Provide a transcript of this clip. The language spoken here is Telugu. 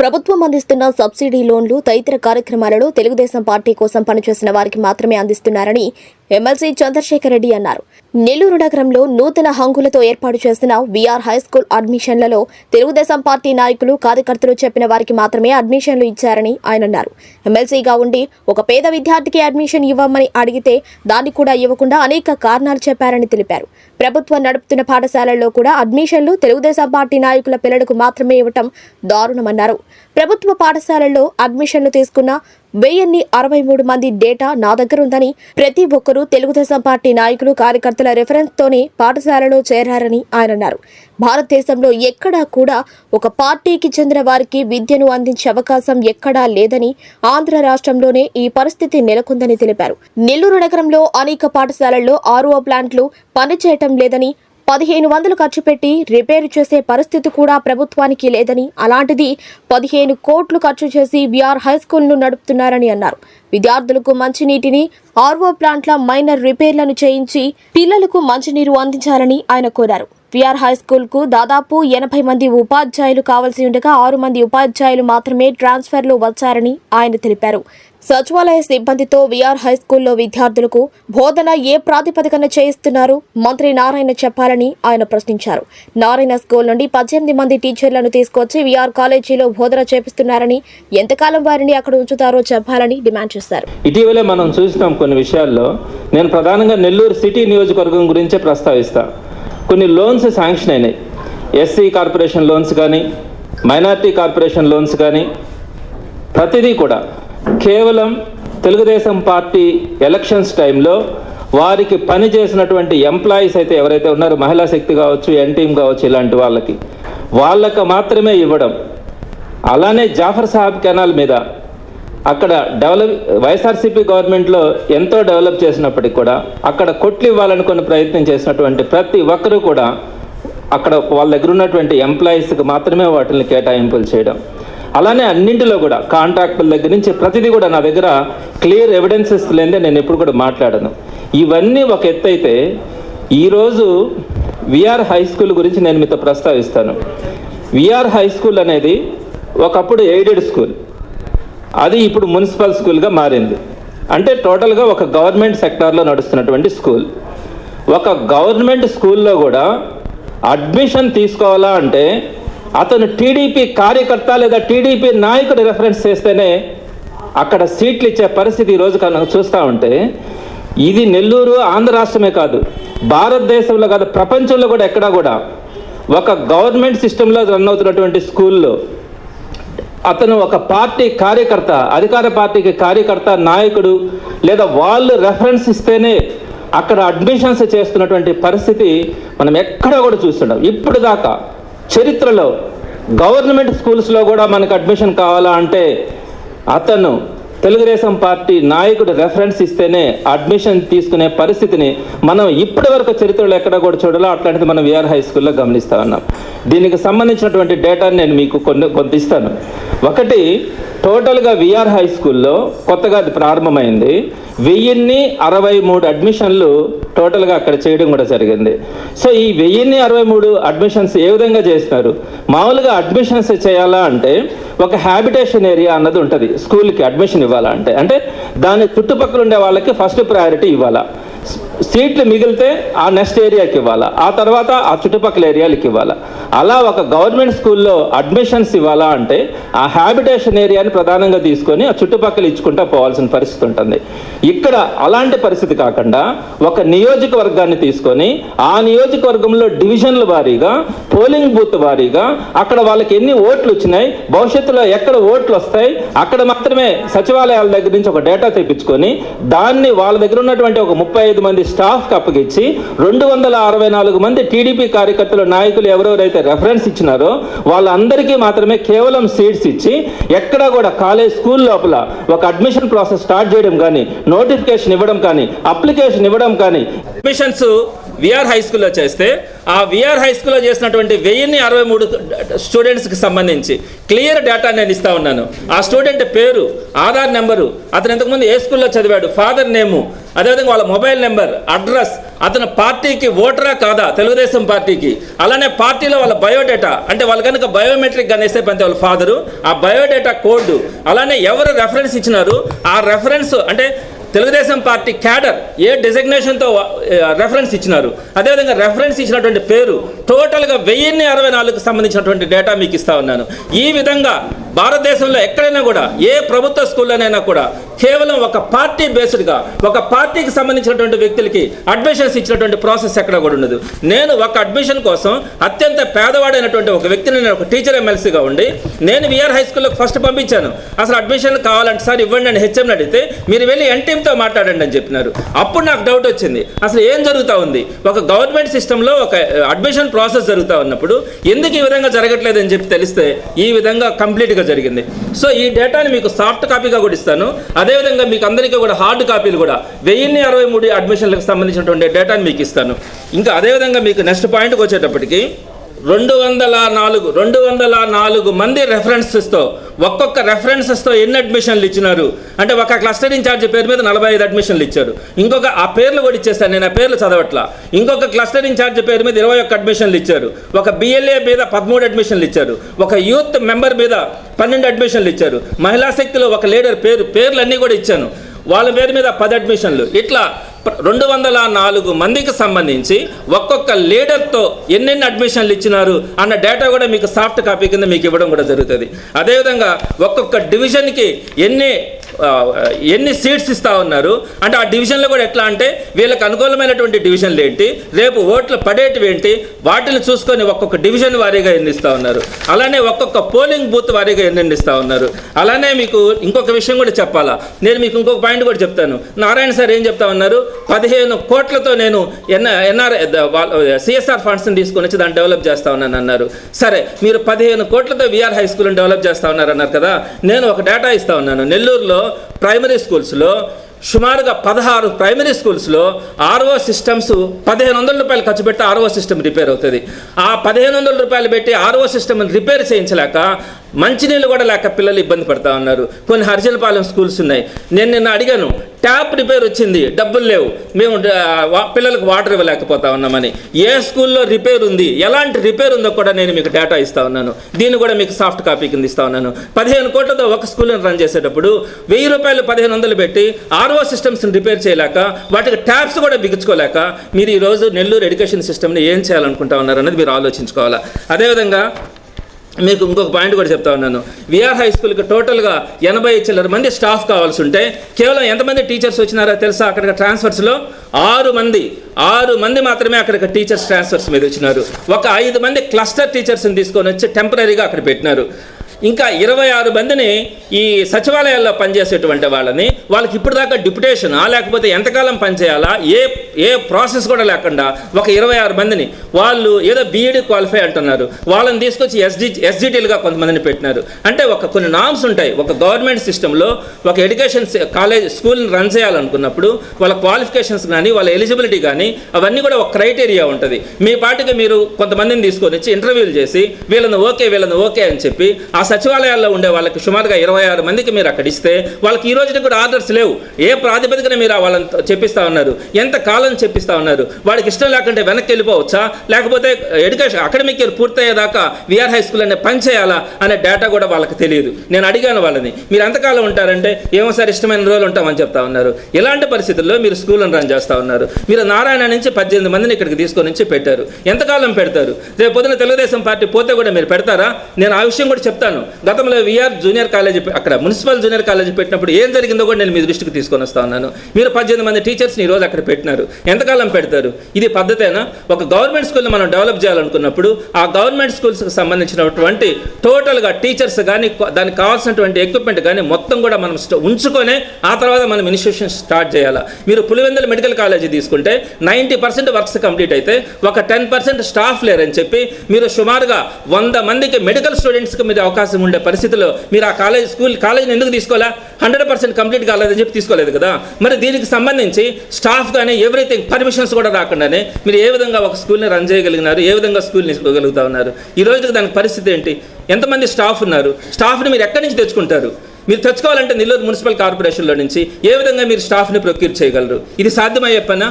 ప్రభుత్వం అందిస్తున్న సబ్సిడీ లోన్లు తదితర కార్యక్రమాలలో తెలుగుదేశం పార్టీ కోసం పనిచేసిన వారికి మాత్రమే అందిస్తున్నారని ఎమ్మెల్సీ చంద్రశేఖర్ రెడ్డి అన్నారు. నెల్లూరు నగరంలో నూతన హంగులతో ఏర్పాటు చేసిన విఆర్ హైస్కూల్ అడ్మిషన్లలో తెలుగుదేశం పార్టీ నాయకులు కార్యకర్తలు చెప్పిన వారికి మాత్రమే అడ్మిషన్లు ఇచ్చారని ఆయన అన్నారు. ఎమ్మెల్సీగా ఉండి ఒక పేద విద్యార్థికి అడ్మిషన్ ఇవ్వమని అడిగితే దాన్ని కూడా ఇవ్వకుండా అనేక కారణాలు చెప్పారని తెలిపారు. ప్రభుత్వం నడుపుతున్న పాఠశాలల్లో కూడా అడ్మిషన్లు తెలుగుదేశం పార్టీ నాయకుల పిల్లలకు మాత్రమే ఇవ్వటం దారుణమన్నారు. ప్రభుత్వ పాఠశాలల్లో అడ్మిషన్లు తీసుకున్న వెయ్యిన్ని అరవై మూడు మంది డేటా నా దగ్గర ఉందని ప్రతి ఒక్కరూ తెలుగుదేశం పార్టీ నాయకులు కార్యకర్తల రెఫరెన్స్ తోనే పాఠశాలలో చేరారని ఆయన అన్నారు. భారతదేశంలో ఎక్కడా కూడా ఒక పార్టీకి చెందిన వారికి విద్యను అందించే అవకాశం ఎక్కడా లేదని ఆంధ్ర రాష్ట్రంలోనే ఈ పరిస్థితి నెలకొందని తెలిపారు. నెల్లూరు నగరంలో అనేక పాఠశాలల్లో ఆర్ఓ ప్లాంట్లు పనిచేయటం లేదని పదిహేను వందలు ఖర్చు పెట్టి రిపేరు చేసే పరిస్థితి కూడా ప్రభుత్వానికి లేదని అలాంటిది పదిహేను కోట్లు ఖర్చు చేసి విఆర్ హై స్కూల్ను నడుపుతున్నారని అన్నారు. విద్యార్థులకు మంచినీటిని ఆర్వో ప్లాంట్ల మైనర్ రిపేర్లను చేయించి పిల్లలకు మంచినీరు అందించాలని ఆయన కోరారు. విఆర్ హై స్కూల్కు దాదాపు ఎనభై మంది ఉపాధ్యాయులు కావాల్సి ఉండగా ఆరు మంది ఉపాధ్యాయులు మాత్రమే ట్రాన్స్ఫర్లు వచ్చారని ఆయన తెలిపారు. సచివాలయ సిబ్బందితో విఆర్ హై స్కూల్లో విద్యార్థులకు బోధన ఏ ప్రాతిపదికన చేయిస్తున్నారు? మంత్రి నారాయణ చెప్పాలని ఆయన ప్రశ్నించారు. నారాయణ స్కూల్ నుండి పద్దెనిమిది మంది టీచర్లను తీసుకొచ్చి విఆర్ కాలేజీలో బోధన చేపిస్తున్నారని ఎంతకాలం వారిని అక్కడ ఉంచుతారో చెప్పాలని డిమాండ్ చేశారు. ఇటీవలే మనం చూసినాం కొన్ని విషయాల్లో. నేను ప్రధానంగా నెల్లూరు సిటీ నియోజకవర్గం గురించే ప్రస్తావిస్తా. కొన్ని లోన్స్ శాంక్షన్ అయినాయి. ఎస్సీ కార్పొరేషన్ లోన్స్ కానీ మైనార్టీ కార్పొరేషన్ లోన్స్ కానీ ప్రతిదీ కూడా కేవలం తెలుగుదేశం పార్టీ ఎలక్షన్స్ టైంలో వారికి పని చేసినటువంటి ఎంప్లాయీస్ అయితే ఎవరైతే ఉన్నారో మహిళా శక్తి కావచ్చు ఎన్టీఎం కావచ్చు ఇలాంటి వాళ్ళకి వాళ్ళకు మాత్రమే ఇవ్వడం. అలానే జాఫర్ సాహబ్ కెనాల్ మీద అక్కడ డెవలప్ వైఎస్ఆర్సీపీ గవర్నమెంట్లో ఎంతో డెవలప్ చేసినప్పటికి కూడా అక్కడ కొట్లు ఇవ్వాలనుకున్న ప్రయత్నం చేసినటువంటి ప్రతి ఒక్కరూ కూడా అక్కడ వాళ్ళ దగ్గర ఉన్నటువంటి ఎంప్లాయీస్కి మాత్రమే వాటిని కేటాయింపులు చేయడం. అలానే అన్నింటిలో కూడా కాంట్రాక్టుల దగ్గర నుంచి ప్రతిదీ కూడా నా దగ్గర క్లియర్ ఎవిడెన్సెస్ లేదే నేను ఎప్పుడు కూడా మాట్లాడను. ఇవన్నీ ఒక ఎత్తు అయితే ఈరోజు విఆర్ హై స్కూల్ గురించి నేను మీతో ప్రస్తావిస్తాను. విఆర్ హై స్కూల్ అనేది ఒకప్పుడు ఎయిడెడ్ స్కూల్. అది ఇప్పుడు మున్సిపల్ స్కూల్గా మారింది. అంటే టోటల్గా ఒక గవర్నమెంట్ సెక్టార్లో నడుస్తున్నటువంటి స్కూల్. ఒక గవర్నమెంట్ స్కూల్లో కూడా అడ్మిషన్ తీసుకోవాలా అంటే అతను టీడీపీ కార్యకర్త లేదా టీడీపీ నాయకుడు రెఫరెన్స్ చేస్తేనే అక్కడ సీట్లు ఇచ్చే పరిస్థితి ఈరోజు కనుక చూస్తూ ఉంటే ఇది నెల్లూరు ఆంధ్ర రాష్ట్రమే కాదు భారతదేశంలో కాదు ప్రపంచంలో కూడా ఎక్కడా కూడా ఒక గవర్నమెంట్ సిస్టంలో రన్ అవుతున్నటువంటి స్కూల్లో అతను ఒక పార్టీ కార్యకర్త అధికార పార్టీకి కార్యకర్త నాయకుడు లేదా వాళ్ళు రెఫరెన్స్ ఇస్తేనే అక్కడ అడ్మిషన్స్ చేస్తున్నటువంటి పరిస్థితి మనం ఎక్కడ కూడా చూస్తున్నాం ఇప్పుడు దాకా చరిత్రలో గవర్నమెంట్ స్కూల్స్లో కూడా మనకు అడ్మిషన్ కావాలా అంటే అతను తెలుగుదేశం పార్టీ నాయకుడు రెఫరెన్స్ ఇస్తేనే అడ్మిషన్ తీసుకునే పరిస్థితిని మనం ఇప్పటి వరకు చరిత్రలో ఎక్కడ కూడా చూడాలో. అట్లాంటిది మనం విఆర్ హై స్కూల్లో గమనిస్తా ఉన్నాం. దీనికి సంబంధించినటువంటి డేటాని నేను మీకు కొన్ని కొంత ఇస్తాను. ఒకటి టోటల్గా విఆర్ హై స్కూల్లో కొత్తగా అది ప్రారంభమైంది. వెయ్యిన్ని అరవై మూడు అడ్మిషన్లు టోటల్గా అక్కడ చేయడం కూడా జరిగింది. సో ఈ వెయ్యిన్ని అరవై మూడు అడ్మిషన్స్ ఏ విధంగా చేసినారు? మామూలుగా అడ్మిషన్స్ చేయాలా అంటే ఒక హ్యాబిటేషన్ ఏరియా అన్నది ఉంటుంది. స్కూల్కి అడ్మిషన్ ఇవ్వాలా అంటే? అంటే దాని చుట్టుపక్కల ఉండే వాళ్ళకి ఫస్ట్ ప్రయారిటీ ఇవ్వాలా? సీట్లు మిగిలితే ఆ నెక్స్ట్ ఏరియాకి ఇవ్వాలా? ఆ తర్వాత ఆ చుట్టుపక్కల ఏరియాలకి ఇవ్వాలా? అలా ఒక గవర్నమెంట్ స్కూల్లో అడ్మిషన్స్ ఇవ్వాలా అంటే ఆ హ్యాబిటేషన్ ఏరియాని ప్రధానంగా తీసుకొని ఆ చుట్టుపక్కల ఇచ్చుకుంటా పోవాల్సిన పరిస్థితి ఉంటుంది. ఇక్కడ అలాంటి పరిస్థితి కాకుండా ఒక నియోజకవర్గాన్ని తీసుకొని ఆ నియోజకవర్గంలో డివిజన్ల వారీగా పోలింగ్ బూత్ వారీగా అక్కడ వాళ్ళకి ఎన్ని ఓట్లు వచ్చినాయి భవిష్యత్తులో ఎక్కడ ఓట్లు వస్తాయి అక్కడ మాత్రమే సచివాలయాల దగ్గర నుంచి ఒక డేటా తెప్పించుకొని దాన్ని వాళ్ళ దగ్గర ఉన్నటువంటి ఒక ముప్పై ఐదు మంది స్టాఫ్కి అప్పగించి రెండు వందల అరవై నాలుగు మంది టీడీపీ కార్యకర్తలు నాయకులు ఎవరెవరైతే రెఫరెన్స్ ఇచ్చినారో వాళ్ళందరికీ మాత్రమే కేవలం సీట్స్ ఇచ్చి ఎక్కడా కూడా కాలేజ్ స్కూల్ లోపల ఒక అడ్మిషన్ ప్రాసెస్ స్టార్ట్ చేయడం కానీ నోటిఫికేషన్ ఇవ్వడం కానీ అప్లికేషన్ ఇవ్వడం కానీ అడ్మిషన్స్ విఆర్ హై స్కూల్లో చేస్తే ఆ విఆర్ హై స్కూల్లో చేసినటువంటి వెయ్యిన్ని అరవై మూడు స్టూడెంట్స్కి సంబంధించి క్లియర్ డేటా నేను ఇస్తా ఉన్నాను. ఆ స్టూడెంట్ పేరు ఆధార్ నెంబరు అతను ఇంతకుముందు ఏ స్కూల్లో చదివాడు ఫాదర్ నేము అదేవిధంగా వాళ్ళ మొబైల్ నెంబర్ అడ్రస్ అతను పార్టీకి ఓటరా కాదా తెలుగుదేశం పార్టీకి అలానే పార్టీలో వాళ్ళ బయోడేటా అంటే వాళ్ళు కనుక బయోమెట్రిక్ కానీ పంతే వాళ్ళ ఫాదరు ఆ బయోడేటా కోడ్ అలానే ఎవరు రెఫరెన్స్ ఇచ్చినారు ఆ రెఫరెన్స్ అంటే తెలుగుదేశం పార్టీ క్యాడర్ ఏ డెసిగ్నేషన్తో రెఫరెన్స్ ఇచ్చినారు? అదేవిధంగా రెఫరెన్స్ ఇచ్చినటువంటి పేరు టోటల్గా వెయ్యిన్ని అరవై నాలుగుకు సంబంధించినటువంటి డేటా మీకు ఇస్తా ఉన్నాను. ఈ విధంగా భారతదేశంలో ఎక్కడైనా కూడా ఏ ప్రభుత్వ స్కూల్లోనైనా కూడా కేవలం ఒక పార్టీ బేస్డ్గా ఒక పార్టీకి సంబంధించినటువంటి వ్యక్తులకి అడ్మిషన్స్ ఇచ్చినటువంటి ప్రాసెస్ ఎక్కడ కూడా ఉండదు. నేను ఒక అడ్మిషన్ కోసం అత్యంత పేదవాడైనటువంటి ఒక వ్యక్తిని నేను ఒక టీచర్ ఎమ్మెల్సీగా ఉండి నేను విఆర్ హై స్కూల్లోకి ఫస్ట్ పంపించాను. అసలు అడ్మిషన్ కావాలంటే సార్ ఇవ్వండి అని హెచ్ఎంని అడిగితే మీరు వెళ్ళి ఎన్టీఎంతో మాట్లాడండి అని చెప్పినారు. అప్పుడు నాకు డౌట్ వచ్చింది అసలు ఏం జరుగుతూ ఉంది? ఒక గవర్నమెంట్ సిస్టంలో ఒక అడ్మిషన్ ప్రాసెస్ జరుగుతూ ఉన్నప్పుడు ఎందుకు ఈ విధంగా జరగట్లేదు అని చెప్పి తెలిస్తే ఈ విధంగా కంప్లీట్గా జరిగింది. సో ఈ డేటాని మీకు సాఫ్ట్ కాపీగా కూడా ఇస్తాను. అదేవిధంగా మీకు అందరికీ కూడా హార్డ్ కాపీలు కూడా వెయ్యిన్ని అరవై మూడు అడ్మిషన్లకు సంబంధించినటువంటి డేటాని మీకు ఇస్తాను. ఇంకా అదేవిధంగా మీకు నెక్స్ట్ పాయింట్కి వచ్చేటప్పటికి రెండు వందల నాలుగు రెండు వందల నాలుగు మంది రెఫరెన్సెస్తో ఒక్కొక్క రెఫరెన్సెస్తో ఎన్ని అడ్మిషన్లు ఇచ్చినారు? అంటే ఒక క్లస్టర్ ఇన్ఛార్జ్ పేరు మీద నలభై ఐదు అడ్మిషన్లు ఇచ్చారు. ఇంకొక ఆ పేర్లు కూడా ఇచ్చేస్తాను నేను ఆ పేర్లు చదవట్లా. ఇంకొక క్లస్టర్ ఇన్ఛార్జ్ పేరు మీద ఇరవై ఒక్క అడ్మిషన్లు ఇచ్చారు. ఒక బిఎల్ఏ మీద పదమూడు అడ్మిషన్లు ఇచ్చారు. ఒక యూత్ మెంబర్ మీద పన్నెండు అడ్మిషన్లు ఇచ్చారు. మహిళా శక్తిలో ఒక లీడర్ పేరు పేర్లు అన్నీ కూడా ఇచ్చాను. వాళ్ళ పేరు మీద పది అడ్మిషన్లు ఇట్లా రెండు వందల నాలుగు మందికి సంబంధించి ఒక్కొక్క లీడర్తో ఎన్నెన్ని అడ్మిషన్లు ఇచ్చినారు అన్న డేటా కూడా మీకు సాఫ్ట్ కాపీ కింద మీకు ఇవ్వడం కూడా జరుగుతుంది. అదేవిధంగా ఒక్కొక్క డివిజన్కి ఎన్ని ఎన్ని సీట్స్ ఇస్తా ఉన్నారు? అంటే ఆ డివిజన్లో కూడా ఎట్లా అంటే వీళ్ళకి అనుకూలమైనటువంటి డివిజన్లు ఏంటి? రేపు ఓట్లు పడేటివి ఏంటి? వాటిని చూసుకొని ఒక్కొక్క డివిజన్ వారీగా ఎన్నిస్తూ ఉన్నారు. అలానే ఒక్కొక్క పోలింగ్ బూత్ వారీగా ఎన్నిస్తూ ఉన్నారు. అలానే మీకు ఇంకొక విషయం కూడా చెప్పాలా? నేను మీకు ఇంకొక పాయింట్ కూడా చెప్తాను. నారాయణ సార్ ఏం చెప్తా ఉన్నారు? పదిహేను కోట్లతో నేను ఎన్ ఎన్ఆర్ సిఎస్ఆర్ ఫండ్స్ని తీసుకొని వచ్చి దాన్ని డెవలప్ చేస్తా ఉన్నాను అన్నారు. సరే మీరు పదిహేను కోట్లతో విఆర్ హై స్కూల్ని డెవలప్ చేస్తా ఉన్నారు అన్నారు కదా? నేను ఒక డేటా ఇస్తా ఉన్నాను. నెల్లూరులో ప్రైమరీ స్కూల్స్లో సుమారుగా పదహారు ప్రైమరీ స్కూల్స్లో ఆర్ఓ సిస్టమ్స్ పదిహేను వందల రూపాయలు ఖర్చు పెడితే ఆర్ఓ సిస్టమ్ రిపేర్ అవుతుంది. ఆ పదిహేను వందల రూపాయలు పెట్టి ఆర్ఓ సిస్టమ్ రిపేర్ చేయించలేక మంచినీళ్ళు కూడా లేక పిల్లలు ఇబ్బంది పడతా ఉన్నారు. కొన్ని హరిజనపాలెం స్కూల్స్ ఉన్నాయి. నేను నిన్న అడిగాను ట్యాప్ రిపేర్ వచ్చింది డబ్బులు లేవు. మేము పిల్లలకు వాటర్ ఇవ్వలేకపోతా ఉన్నామని. ఏ స్కూల్లో రిపేర్ ఉంది ఎలాంటి రిపేర్ ఉందో కూడా నేను మీకు డేటా ఇస్తా ఉన్నాను. దీన్ని కూడా మీకు సాఫ్ట్ కాపీ కింద ఇస్తా ఉన్నాను. పదిహేను కోట్లతో ఒక స్కూల్ని రన్ చేసేటప్పుడు వెయ్యి రూపాయలు పదిహేను వందలు పెట్టి ఆర్ఓ సిస్టమ్స్ని రిపేర్ చేయలేక వాటికి ట్యాప్స్ కూడా బిగించుకోలేక మీరు ఈరోజు నెల్లూరు ఎడ్యుకేషన్ సిస్టమ్ని ఏం చేయాలనుకుంటా ఉన్నారు అనేది మీరు ఆలోచించుకోవాలా? అదేవిధంగా మీకు ఇంకొక పాయింట్ కూడా చెప్తా ఉన్నాను. విఆర్ హై స్కూల్కి టోటల్గా ఎనభై చిల్లర మంది స్టాఫ్ కావాల్సి ఉంటే కేవలం ఎంతమంది టీచర్స్ వచ్చినారో తెలుసా? అక్కడికి ట్రాన్స్ఫర్స్లో ఆరు మంది ఆరు మంది మాత్రమే అక్కడికి టీచర్స్ ట్రాన్స్ఫర్స్ మీద వచ్చినారు. ఒక ఐదు మంది క్లస్టర్ టీచర్స్ని తీసుకొని వచ్చి టెంపరీగా అక్కడ పెట్టినారు. ఇంకా ఇరవై ఆరు మందిని ఈ సచివాలయాల్లో పనిచేసేటువంటి వాళ్ళని వాళ్ళకి ఇప్పటిదాకా దాకా లేకపోతే ఎంతకాలం పనిచేయాలా ఏ ఏ ప్రాసెస్ కూడా లేకుండా ఒక ఇరవై ఆరు మందిని వాళ్ళు ఏదో బీఈడి క్వాలిఫై అంటున్నారు. వాళ్ళని తీసుకొచ్చి ఎస్డి ఎస్జిటీలుగా కొంతమందిని పెట్టినారు. అంటే ఒక కొన్ని నామ్స్ ఉంటాయి. ఒక గవర్నమెంట్ సిస్టంలో ఒక ఎడ్యుకేషన్ కాలేజ్ స్కూల్ని రన్ చేయాలనుకున్నప్పుడు వాళ్ళ క్వాలిఫికేషన్స్ కానీ వాళ్ళ ఎలిజిబిలిటీ కానీ అవన్నీ కూడా ఒక క్రైటీరియా ఉంటుంది. మీ పాటికి మీరు కొంతమందిని తీసుకొని వచ్చి ఇంటర్వ్యూలు చేసి వీళ్ళని ఓకే వీళ్ళని ఓకే అని చెప్పి ఆ సచివాలయాల్లో ఉండే వాళ్ళకి సుమారుగా ఇరవై ఆరు మందికి మీరు అక్కడ ఇస్తే వాళ్ళకి ఈ రోజున కూడా ఆర్డర్స్ లేవు. ఏ ప్రాతిపదికన మీరు వాళ్ళని చెప్పిస్తా ఉన్నారు? ఎంత కాలం చెప్పిస్తా ఉన్నారు? వాడికి ఇష్టం లేకుంటే వెనక్కి వెళ్ళిపోవచ్చా? లేకపోతే ఎడ్యుకేషన్ అకాడమిక్ ఇయర్ పూర్తయ్యేదాకా విఆర్ హై స్కూల్ అనే పని చేయాలా అనే డేటా కూడా వాళ్ళకి తెలియదు. నేను అడిగాను వాళ్ళని మీరు ఎంతకాలం ఉంటారంటే? ఏమో సార్ ఇష్టమైన రోజులు ఉంటామని చెప్తా ఉన్నారు. ఇలాంటి పరిస్థితుల్లో మీరు స్కూల్ని రన్ చేస్తా ఉన్నారు. మీరు నారాయణ నుంచి పద్దెనిమిది మందిని ఇక్కడికి తీసుకొని నుంచి పెట్టారు. ఎంతకాలం పెడతారు? రేపు పొద్దున తెలుగుదేశం పార్టీ పోతే కూడా మీరు పెడతారా? నేను ఆ విషయం కూడా చెప్తాను. గతంలో విఆర్ జూనియర్ కాలేజీ అక్కడ మున్సిపల్ జూనియర్ కాలేజీ పెట్టినప్పుడు ఏం జరిగిందో కూడా నేను మీ దృష్టికి తీసుకొని వస్తా ఉన్నాను. మీరు పద్దెనిమిది మంది టీచర్స్ని ఈరోజు అక్కడ పెట్టినారు. ఎంతకాలం పెడతారు? ఇది పద్ధతేనా? ఒక గవర్నమెంట్ స్కూల్ని మనం డెవలప్ చేయాలనుకున్నప్పుడు ఆ గవర్నమెంట్ స్కూల్స్కి సంబంధించినటువంటి టోటల్గా టీచర్స్ కానీ దానికి కావాల్సినటువంటి ఎక్విప్మెంట్ కానీ మొత్తం కూడా మనం ఉంచుకొని ఉంచుకొనే ఆ తర్వాత మనం ఇన్స్టిట్యూషన్ స్టార్ట్ చేయాలా? మీరు పులివెందుల మెడికల్ కాలేజీ తీసుకుంటే నైంటీ పర్సెంట్ వర్క్స్ కంప్లీట్ అయితే ఒక టెన్ పర్సెంట్ స్టాఫ్ లేరని చెప్పి మీరు సుమారుగా వంద మందికి మెడికల్ స్టూడెంట్స్కి మీద అవకాశం ఉండే పరిస్థితిలో మీరు ఆ కాలేజ్ స్కూల్ కాలేజీని ఎందుకు తీసుకోవాలా? హండ్రెడ్ పర్సెంట్ కంప్లీట్ కాలేదని చెప్పి తీసుకోలేదు కదా. మరి దీనికి సంబంధించి స్టాఫ్ కానీ ఎవ్రీథింగ్ పర్మిషన్స్ కూడా రాకుండానే మీరు ఏ విధంగా ఒక స్కూల్ని రన్ చేయగలిగినారు? ఏ విధంగా స్కూల్ని ఇవ్వగలుగుతా ఉన్నారు? ఈ రోజుకి దానికి పరిస్థితి ఏంటి? ఎంతమంది స్టాఫ్ ఉన్నారు? స్టాఫ్ని మీరు ఎక్కడి నుంచి తెచ్చుకుంటారు? మీరు తెచ్చుకోవాలంటే నెల్లూరు మున్సిపల్ కార్పొరేషన్లో నుంచి ఏ విధంగా మీరు స్టాఫ్ని ప్రొక్యూర్ చేయగలరు? ఇది సాధ్యమయ్యే పనా?